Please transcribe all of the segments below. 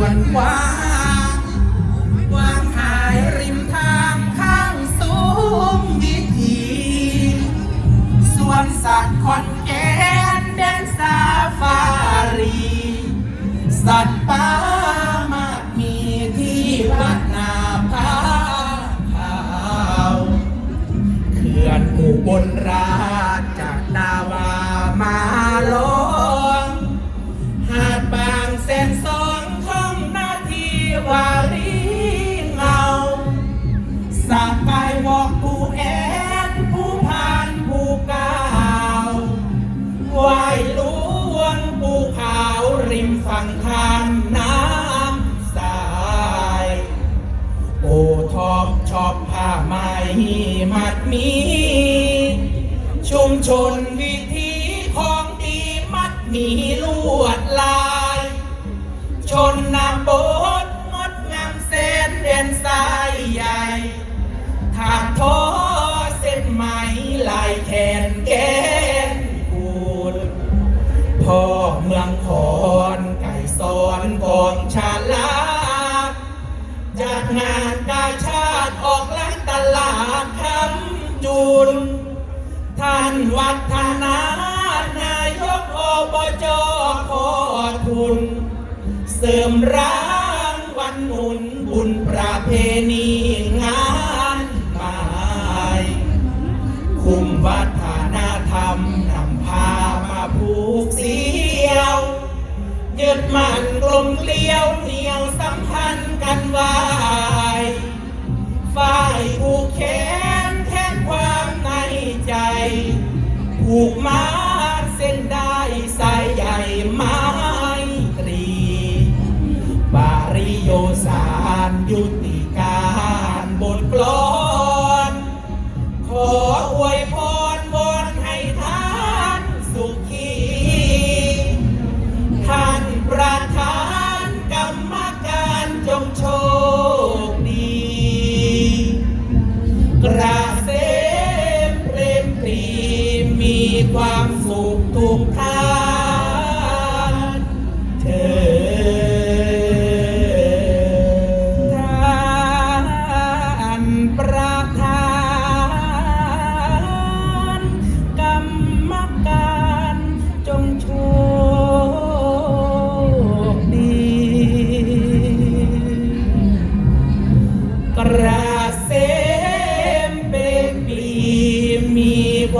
วนกว้างว้างหายริมทางข้างสูงวิถีสวนสัตว์คอนแกนแดนซาฟารี สัตว์ป่ามากมีที่วัดนาพาเขื่อนอุบลรา มมัดมี ชุมชนวิถีของดีมัดมีลวดลาย ชนนาบดงดงามเส้นเด่นสายใหญ่ทางท้อเส้นไหมลายแขนแก บจขอทุน เสริมร้างวันหนุนบุญประเพณีงานหมายคุมวัฒนธรรมนำพามาผูกเสียวยึดมั่นกลมเกลียวเหนียวสัมพันธ์กันไว้ฝ่า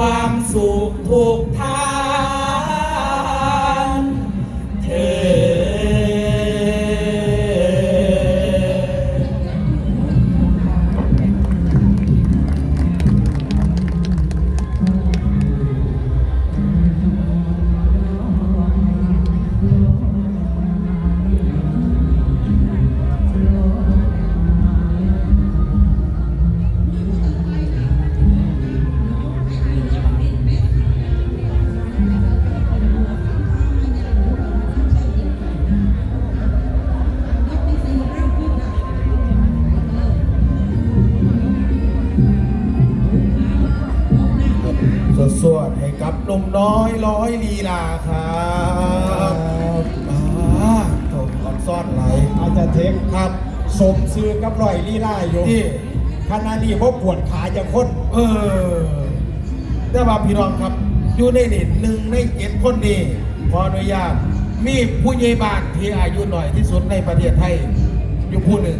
ความสุขทุก ร้อยลีลาครับมาถมก่อนซ่อนไหลอาจจะเทคครับ สมซื้อกับรอยลี่ล่าอยู่ที่ขณะนี้พวกปวดขาจะค้น เออได้มาพี่รองครับ อยู่ในนี่หนึ่งในเจ็ดคนดีขออนุญาตมีผู้ใหญ่บ้านที่อายุหน่อยที่สุดในประเทศไทย อยู่ผู้หนึ่ง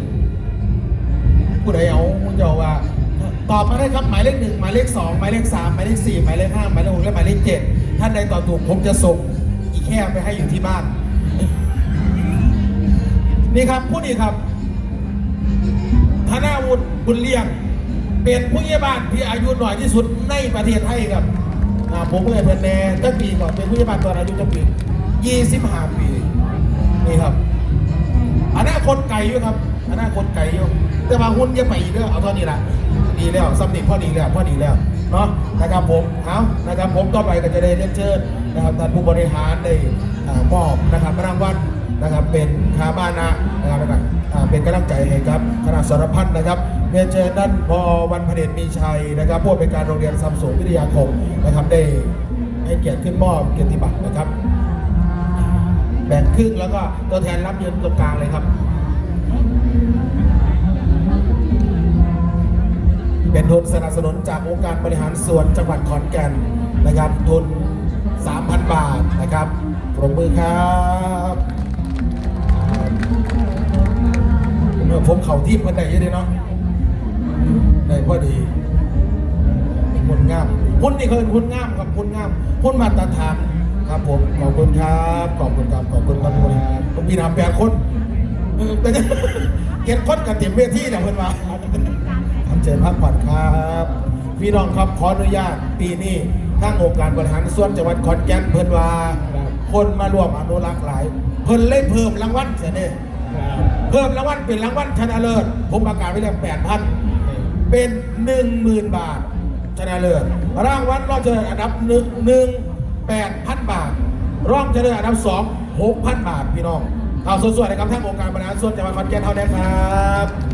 ผู้ใดเอาเจ้าว่าตอบมาได้ครับหมายเลขหนึ่งหมายเลขสองหมายเลขสามหมายเลขสี่หมายเลขห้าหมายเลขหกและหมายเลขเจ็ด ท่านใดตอบถูกผมจะส่งอีกแค่ไปให้อยู่ที่บ้าน นี่ครับผู้นี้ครับธนาวุฒิบุญเลี้ยง เป็นผู้ใหญ่บ้านที่อายุหน้อยที่สุดในประเทศไทยครับผมเลยเป็นแน่ตั้งปีก่อนเป็นผู้ใหญ่บ้านตอนอายุตั้งปี25ปีนี่ครับอนาคตไกลอยู่ครับอนาคตไกลอยู่แต่ว่าหุ้นจะไปอีกเรื่องเอาเท่านี้ละ ดีแล้วสำนึกพอดีแล้วพอดีแล้วเนาะนะครับผมเอานะครับผมต่อไปก็จะได้เรียนเชิญนะครับท่านผู้บริหารได้มอบนะครับรางวัลนะครับเป็นคาบ้านะนะครับแล้วก็อ่าเป็นกำลังใจให้ครับคณะสารพัดนะครับเรียนเชิญด้านพอวันพเดชมีชัยนะครับผู้อำนวยการโรงเรียนซัมซุงวิทยาคมนะครับได้ให้เกียรติขึ้นมอบเกียรติบัตรนะครับแบ่งครึ่งแล้วก็ตัวแทนรับยืนตรงกลางเลยครับ เป็นทุนสนับสนุนจากองค์การบริหารส่วนจังหวัดขอนแก่นนะครับทุน 3,000 บาทนะครับปรบมือครับเมื่อผมเข่าที่เพิ่นได้เยอะเลยเนาะได้พอดีคุณงามคุณนี่เคือคุณงามกับคุณงามคุณมาตรฐานครับผมขอบคุณครับขอบคุณครับขอบคุณครับผมมีนามแปดคนเออแต่เก็บคนกับเต็มเวทีเนะเพื่อนว่า ชิญพักผ่อนครับ พี่น้องครับขออนุญาตปีนี้ทางองค์การบริหารส่วนจังหวัดขอนแก่นเพิ่นว่า คนมารวมอนุรักษ์หลาย เพิ่นเล่เพิ่มรางวัลเสียเด้เพิ่มรางวัลเป็นรางวัลชนะเลิศผมประกาศไว้แล้วแปดพันเป็นหนึ่งหมื่นบาทชนะเลิศรางวัลรองชนะเลิศอันดับหนึ่งหนึ่งแปดพันบาทรองชนะเลิศอันดับสองหกพันบาทพี่น้องเอาสวยๆนะครับทางองค์การบริหารส่วนจังหวัดขอนแก่นเท่านั้นครับ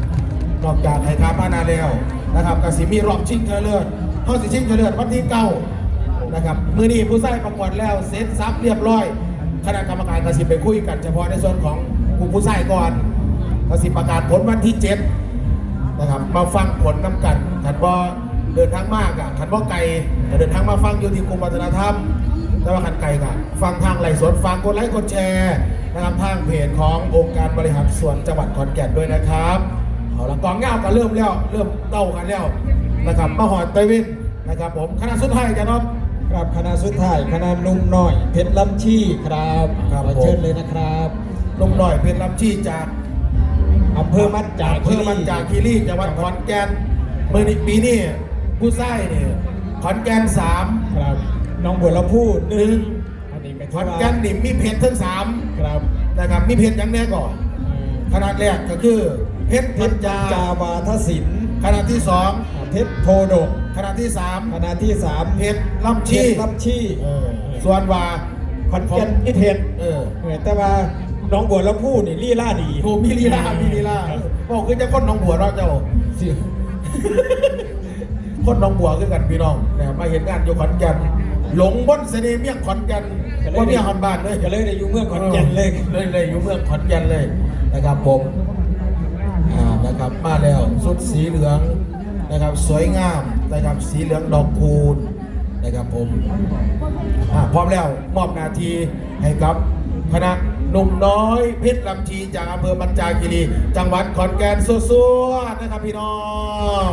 นอกจากให้การมานาแล้วนะครับกสิมีรอบชิงเทเลิศเขาสิชิงเทเลิศวันที่เก้านะครับมือนี้ผู้ใส่ประกวดแล้วเสร็จซับเรียบร้อยคณะกรรมการกสิไปคุยกันเฉพาะในส่วนของกลุ่มผู้ใส่ก่อนกสิประกาศผลวันที่เจ็ดนะครับมาฟังผลน้ำกันขันบ่เดินทางมากอะขันบ่ไกลก็เดินทางมาฟังอยู่ที่กรมวัฒนธรรมแต่ว่าขันไกลกะฟังทางไลสดฟังกดไลค์กดแชร์นะครับทางเพจขององค์การบริหารส่วนจังหวัดขอนแก่นด้วยนะครับ เอาละกองเงาก็เริ่มแล้ว เริ่มเต้ากันแล้วนะครับมาหอดไตวินนะครับ ผมคณะสุดท้ายจะน้องครับคณะสุดท้ายคณะนุ่มน้อย เพชรลำชี่ครับครับขอผมเชิญเลยนะครับลุงหน่อยเป็นลำชี้จากอำเภอมันจากอำเภอมันจากคีรีจังหวัดขอนแก่นเมื่อนี้ปีนี้ผู้ไส้เนี่ยขอนแก่นสามครับน้องบัวลำพูหหนึ่นึ่งงอันนี้ก็ขอนแก่นนี่มีเพชรทั้งสามครับนะครับมีเพชรอยังแน่ก่อนขนาดแรกก็คือ เพชรเพพัชนรจาจาวาทศิลป์ขนาดที่สองเพชรโพดกขนาดที่สามคณะที่สามเพชรลำเพชี้ชรลำชี่เออส่วนว่าขอนแก่นนี่เพชรเออเออแต่ว่าน้องบัวลำพูนี่ลี่ล่าดีโอ้มีลีลามีลีลาบอกคือจะคนหน้องบัวเราะเจ้าสิคนหน้องบัวคือกันพี่น้องนะมาเห็นงานอยู่ขอนแก่นหลงบนเสน่ห์เมียงขอนแก่นว่าเมียงขอนบ้านเลยก็เลยได้อยู่เมืองขอนแก่นเลยเลยเลยอยู่เมืองขอนแก่นเลยนะครับผมอ่า นะครับมาแล้วสุดสีเหลืองนะครับสวยงามนะครับสีเหลืองดอกคูณนะครับผมพร้อมแล้วมอบนาทีให้กับคณะหนุ่มน้อยเพชรลำชีจากอำเภอมันจาคีรี จังหวัดขอนแก่นสู้ๆนะครับพี่น้อง